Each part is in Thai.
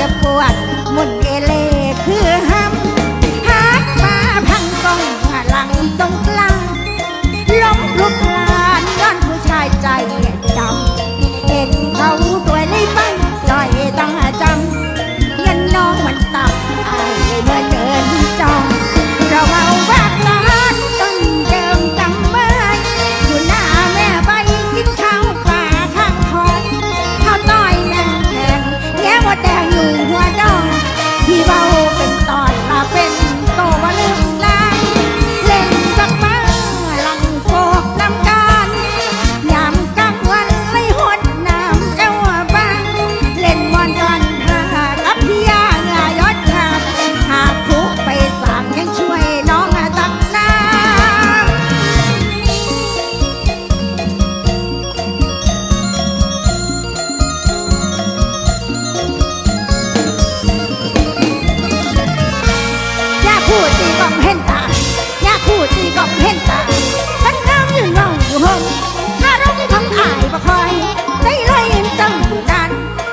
que é boa. กล่เห็นตาฉันน้ำยืนเงาอยู่ห้องหน้าเราที่ทำอายบ่คอยได้ลอยยืนตั้งอยู่นาน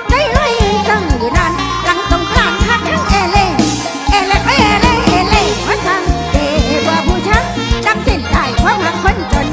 ได้ลอยยืนตั้งอยู่นานหลังสงกรานต์คัดทั้งเอเล่เอเล่เอเล่เอเล่มันทางเดว่าผู้ชักดังเส้นใด้ความหักคนจน